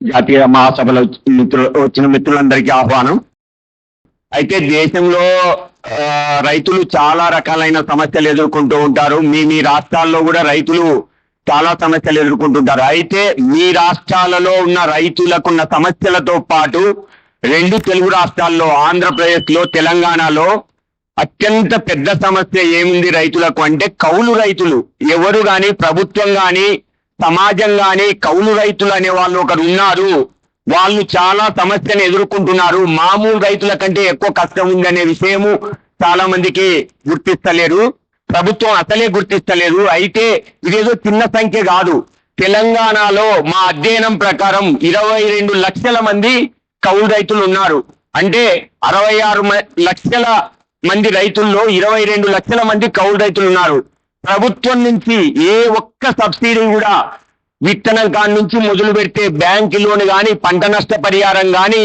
జాతీయ మహాసభలో మిత్రులు వచ్చిన మిత్రులందరికీ ఆహ్వానం. అయితే దేశంలో రైతులు చాలా రకాలైన సమస్యలు ఎదుర్కొంటూ ఉంటారు. మీ మీ రాష్ట్రాల్లో కూడా రైతులు చాలా సమస్యలు ఎదుర్కొంటుంటారు. అయితే మీ రాష్ట్రాలలో ఉన్న రైతులకున్న సమస్యలతో పాటు రెండు తెలుగు రాష్ట్రాల్లో ఆంధ్రప్రదేశ్లో తెలంగాణలో అత్యంత పెద్ద సమస్య ఏముంది రైతులకు అంటే కౌలు రైతులు. ఎవరు కానీ ప్రభుత్వం కానీ సమాజంగానే కౌలు రైతులు అనే వాళ్ళు ఒకరు ఉన్నారు వాళ్ళు చాలా సమస్యను ఎదుర్కొంటున్నారు. మామూలు రైతుల కంటే ఎక్కువ కష్టం ఉందనే విషయము చాలా మందికి గుర్తిస్తలేరు. ప్రభుత్వం అసలే గుర్తిస్తలేదు అయితే ఇదేదో చిన్న సంఖ్య కాదు. తెలంగాణలో మా అధ్యయనం ప్రకారం ఇరవై రెండు లక్షల మంది కౌలు రైతులు ఉన్నారు. అంటే అరవై ఆరు మ- లక్షల మంది రైతుల్లో ఇరవై రెండు లక్షల మంది కౌలు రైతులు ఉన్నారు. ప్రభుత్వం నుంచి ఏ ఒక్క సబ్సిడీ కూడా విత్తనం కాడి నుంచి మొదలు పెడితే బ్యాంక్ లోన్ పంట నష్ట పరిహారం కానీ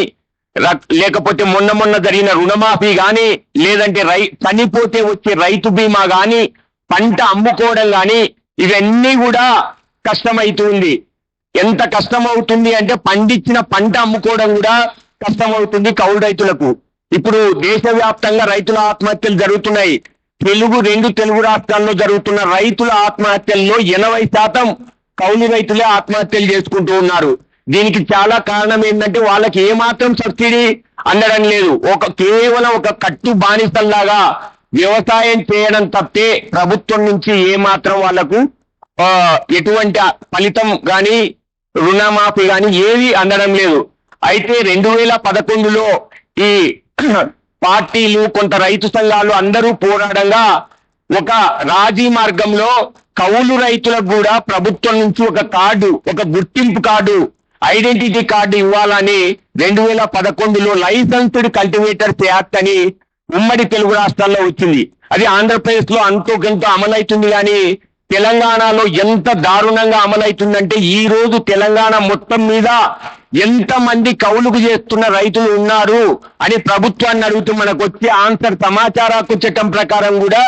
లేకపోతే మొన్న మొన్న జరిగిన రుణమాఫీ కానీ లేదంటే రై చనిపోతే వచ్చే రైతు బీమా కానీ పంట అమ్ముకోవడం కానీ ఇవన్నీ కూడా కష్టమవుతుంది ఎంత కష్టం అవుతుంది అంటే పండించిన పంట అమ్ముకోవడం కూడా కష్టం అవుతుంది కౌలు రైతులకు. ఇప్పుడు దేశవ్యాప్తంగా రైతుల ఆత్మహత్యలు జరుగుతున్నాయి. తెలుగు రెండు తెలుగు రాష్ట్రాల్లో జరుగుతున్న రైతుల ఆత్మహత్యల్లో ఎనభై శాతం కౌలు రైతులే ఆత్మహత్యలు చేసుకుంటూ ఉన్నారు. దీనికి చాలా కారణం ఏంటంటే వాళ్ళకి ఏమాత్రం సబ్సిడీ అందడం లేదు. ఒక కేవలం ఒక కట్టు బానిసల్లాగా వ్యవసాయం చేయడం తప్పితే ప్రభుత్వం నుంచి ఏమాత్రం వాళ్ళకు ఎటువంటి ఫలితం గాని రుణమాఫీ గాని ఏది అందడం లేదు. అయితే రెండు వేల పదకొండులో ఈ పార్టీలు కొంత రైతు సంఘాలు అందరూ పోరాడంగా ఒక రాజీ మార్గంలో కౌలు రైతులకు కూడా ప్రభుత్వం నుంచి ఒక కార్డు ఒక గుర్తింపు కార్డు ఐడెంటిటీ కార్డు ఇవ్వాలని రెండు వేల పదకొండులో లైసెన్స్డ్ కల్టివేటర్స్ యాక్ట్ అని ఉమ్మడి తెలుగు రాష్ట్రాల్లో వచ్చింది. అది ఆంధ్రప్రదేశ్లో అంతో కొంత అమలవుతుంది కానీ తెలంగాణలో ఎంత దారుణంగా అమలవుతుందంటే ఈ రోజు తెలంగాణ మొత్తం మీద ఎంత మంది కౌలుకు చేస్తున్న రైతులు ఉన్నారు అని ప్రభుత్వాన్ని అడుగుతూ మనకు వచ్చే ఆన్సర్ సమాచారకు చట్టం ప్రకారం కూడా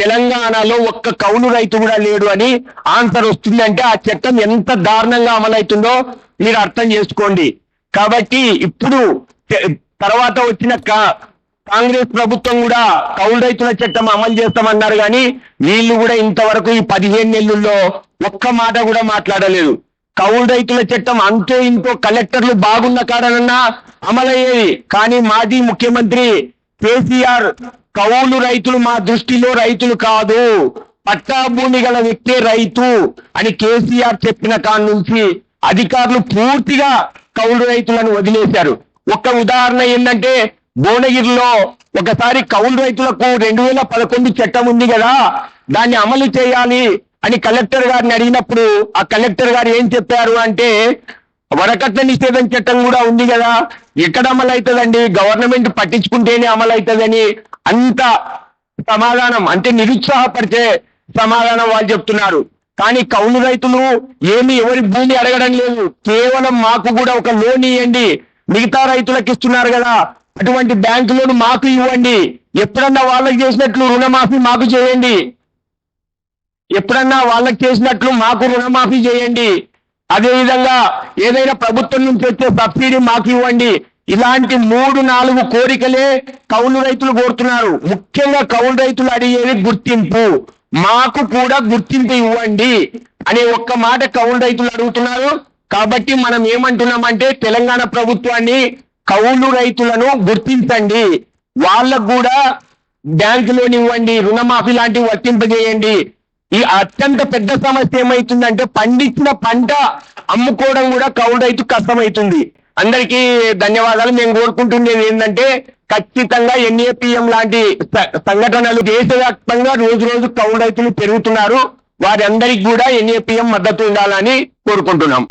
తెలంగాణలో ఒక్క కౌలు రైతు కూడా లేడు అని ఆన్సర్ వస్తుందంటే ఆ చట్టం ఎంత దారుణంగా అమలవుతుందో మీరు అర్థం చేసుకోండి. కాబట్టి ఇప్పుడు తర్వాత వచ్చిన కాంగ్రెస్ ప్రభుత్వం కూడా కౌలు రైతుల చట్టం అమలు చేస్తామన్నారు కానీ వీళ్ళు కూడా ఇంతవరకు ఈ పదిహేను నెలల్లో ఒక్క మాట కూడా మాట్లాడలేదు. కౌలు రైతుల చట్టం అంతో ఇంతో కలెక్టర్లు బాగున్న కారణన్నా అమలయ్యేది. కానీ మాజీ ముఖ్యమంత్రి కేసీఆర్ కౌలు రైతులు మా దృష్టిలో రైతులు కాదు పట్టా భూమి గల వ్యక్తే రైతు అని కేసీఆర్ చెప్పిన కాడ నుంచి అధికారులు పూర్తిగా కౌలు రైతులను వదిలేశారు. ఒక్క ఉదాహరణ ఏంటంటే భువనగిరిలో ఒకసారి కౌలు రైతులకు రెండు వేల పదకొండు చట్టం ఉంది కదా దాన్ని అమలు చేయాలి అని కలెక్టర్ గారిని అడిగినప్పుడు ఆ కలెక్టర్ గారు ఏం చెప్పారు అంటే వరకట్ల నిషేధం చట్టం కూడా ఉంది కదా ఎక్కడ అమలు అవుతుందండి? గవర్నమెంట్ పట్టించుకుంటేనే అమలు అవుతుందని అంత సమాధానం అంటే నిరుత్సాహపరిచే సమాధానం వాళ్ళు చెప్తున్నారు. కానీ కౌలు రైతులు ఏమి ఎవరి భూమి అడగడం లేదు. కేవలం మాకు కూడా ఒక లోన్ ఇవ్వండి మిగతా రైతులకు ఇస్తున్నారు కదా. అటువంటి బ్యాంకు లోన్ మాకు ఇవ్వండి. ఎప్పుడన్నా వాళ్ళకి చేసినట్లు రుణమాఫీ మాకు చేయండి. ఎప్పుడన్నా వాళ్ళకి చేసినట్లు మాకు రుణమాఫీ చేయండి. అదేవిధంగా ఏదైనా ప్రభుత్వం నుంచి వచ్చే సబ్సిడీ మాకు ఇవ్వండి. ఇలాంటి మూడు నాలుగు కోరికలే కౌలు రైతులు కోరుతున్నారు. ముఖ్యంగా కౌలు రైతులు అడిగేది గుర్తింపు. మాకు కూడా గుర్తింపు ఇవ్వండి అనే ఒక్క మాట కౌలు రైతులు అడుగుతున్నారు. కాబట్టి మనం ఏమంటున్నామంటే తెలంగాణ ప్రభుత్వాన్ని కౌలు రైతులను గుర్తించండి. వాళ్ళకు కూడా బ్యాంకు లోన్ ఇవ్వండి రుణమాఫీ లాంటివి వర్తింపజేయండి. ఈ అత్యంత పెద్ద సమస్య ఏమైతుందంటే పండించిన పంట అమ్ముకోవడం కూడా కౌలు రైతు కష్టమవుతుంది. అందరికీ ధన్యవాదాలు. మేము కోరుకుంటున్నది ఏంటంటే ఖచ్చితంగా ఎన్ఏపిఎం లాంటి సంఘటనలు దేశవ్యాప్తంగా రోజు రోజు కౌలు రైతులు పెరుగుతున్నారు. వారందరికీ కూడా ఎన్ఏపిఎం మద్దతు ఉండాలని కోరుకుంటున్నాం.